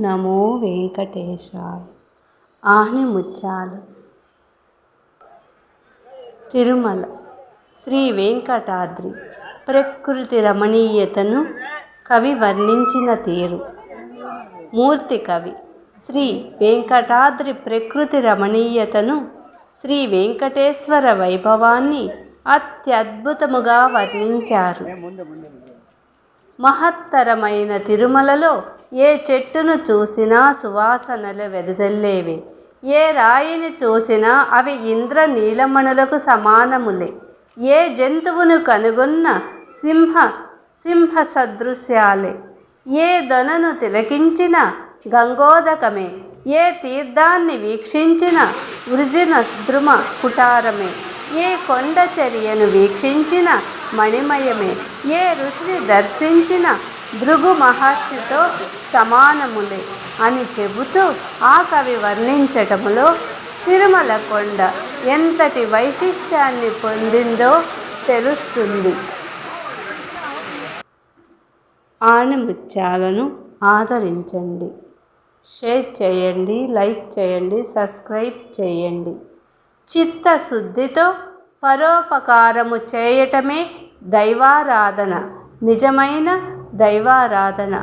నమో వెంకటేశాయ. ఆణిముత్యాలు తిరుమల. శ్రీ వెంకటాద్రి. ప్రకృతి రమణీయతను కవి వర్ణించిన తీరు. మూర్తి కవి. శ్రీ వెంకటాద్రి ప్రకృతి రమణీయతను శ్రీ వెంకటేశ్వర వైభవాన్ని అత్యద్భుతముగా వర్ణించారు. మహత్తరమైన తిరుమలలో ఏ చెట్టును చూసినా సువాసనలు వెదజల్లేవి. ఏ రాయిని చూసినా అవి ఇంద్ర నీలమణులకు సమానములే. ఏ జంతువును కనుగొన్న సింహ సింహ సదృశ్యాలే ఏ దొనను తిలకించిన గంగోదకమే. ఏ తీర్థాన్ని వీక్షించిన వృజిన ద్రుమ కుటారమే. ఏ కొండ చర్యను వీక్షించిన మణిమయమే. ఏ ఋషిని దర్శించిన భృగు మహర్షితో సమానములే అని చెబుతూ ఆ కవి వర్ణించటములో తిరుమల కొండ ఎంతటి వైశిష్ట్యాన్ని పొందిందో తెలుస్తుంది. ఆణిముత్యాలను ఆదరించండి. షేర్ చేయండి లైక్ చేయండి సబ్స్క్రైబ్ చేయండి. చిత్తశుద్ధితో పరోపకారము చేయటమే దైవారాధన. నిజమైన దైవారాధన.